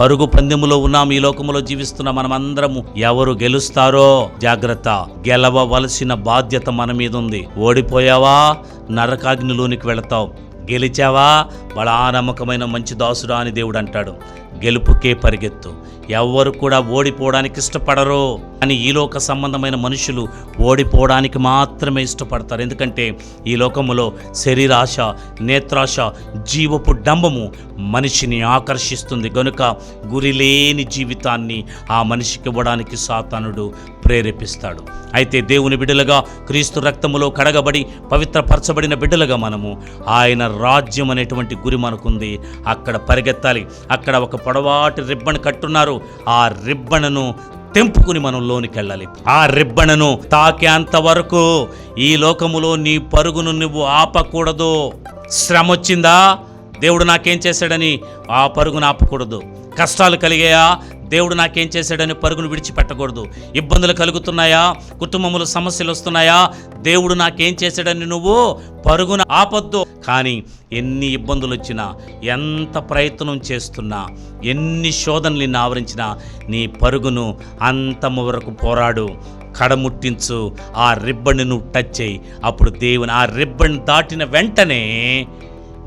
పరుగు పందెములో ఉన్నాం ఈ లోకములో జీవిస్తున్న మనమందరము. ఎవరు గెలుస్తారో జాగ్రత్త. గెలవవలసిన బాధ్యత మన మీద ఉంది ఓడిపోయావా? నరకాగ్నిలోనికి వెళతావు. గెలిచావా? బలా నమ్మకమైన మంచి దాసుడా అని దేవుడు అంటాడు గెలుపుకే పరిగెత్తు. ఎవ్వరు కూడా ఓడిపోవడానికి ఇష్టపడరు. కానీ ఈ లోక సంబంధమైన మనుషులు ఓడిపోవడానికి మాత్రమే ఇష్టపడతారు. ఎందుకంటే ఈ లోకములో శరీరాశ నేత్రాశ జీవపు డంబము మనిషిని ఆకర్షిస్తుంది. గనుక గురిలేని జీవితాన్ని ఆ మనిషికి ఇవ్వడానికి సాతానుడు ప్రేరేపిస్తాడు. అయితే దేవుని బిడ్డలుగా క్రీస్తు రక్తములో కడగబడి పవిత్రపరచబడిన బిడ్డలుగా మనము ఆయన రాజ్యం అనేటువంటి గురి మనకుంది. అక్కడ పరిగెత్తాలి. అక్కడ ఒక పొడవాటి రిబ్బన్ కట్టున్నారు. ఆ రిబ్బన్ను తెంపుకుని మనం లోనికి వెళ్ళాలి ఆ రిబ్బన్ను తాకేంత వరకు ఈ లోకములో నీ పరుగును నువ్వు ఆపకూడదు. శ్రమ వచ్చిందా దేవుడు నాకేం చేశాడని? ఆ పరుగును ఆపకూడదు. కష్టాలు కలిగాయా? దేవుడు నాకేం చేశాడని పరుగును విడిచిపెట్టకూడదు. ఇబ్బందులు కలుగుతున్నాయా? కుటుంబములు సమస్యలు వస్తున్నాయా? దేవుడు నాకేం చేశాడని నువ్వు పరుగున ఆపొద్దు. కానీ ఎన్ని ఇబ్బందులు వచ్చినా ఎంత ప్రయత్నం చేస్తున్నా ఎన్ని శోధనలు నిన్ను ఆవరించినా నీ పరుగును అంతము వరకు పోరాడు. కడముట్టించు ఆ రిబ్బన్ని నువ్వు టచ్ చేయి. అప్పుడు దేవుని ఆ రిబ్బన్ దాటిన వెంటనే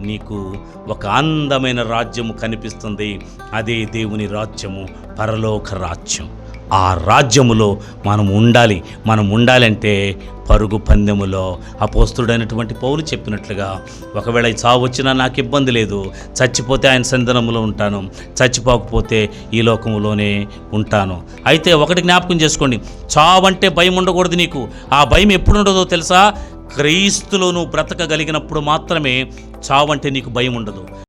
నీకు ఒక అందమైన రాజ్యము కనిపిస్తుంది. అదే దేవుని రాజ్యము పరలోక రాజ్యం. ఆ రాజ్యములో మనం ఉండాలి. మనం ఉండాలంటే పరుగు పందెములో అపోస్తుడైనటువంటి పౌలు చెప్పినట్లుగా ఒకవేళ చావు వచ్చినా నాకు ఇబ్బంది లేదు. చచ్చిపోతే ఆయన సందనములో ఉంటాను. చచ్చిపోకపోతే ఈ లోకములోనే ఉంటాను. అయితే ఒకటి జ్ఞాపకం చేసుకోండి. చావు అంటే భయం ఉండకూడదు నీకు. ఆ భయం ఎప్పుడు ఉండదో తెలుసా? క్రీస్తులో నువ్వు బ్రతకగలిగినప్పుడు మాత్రమే చావంటే నీకు భయం ఉండదు.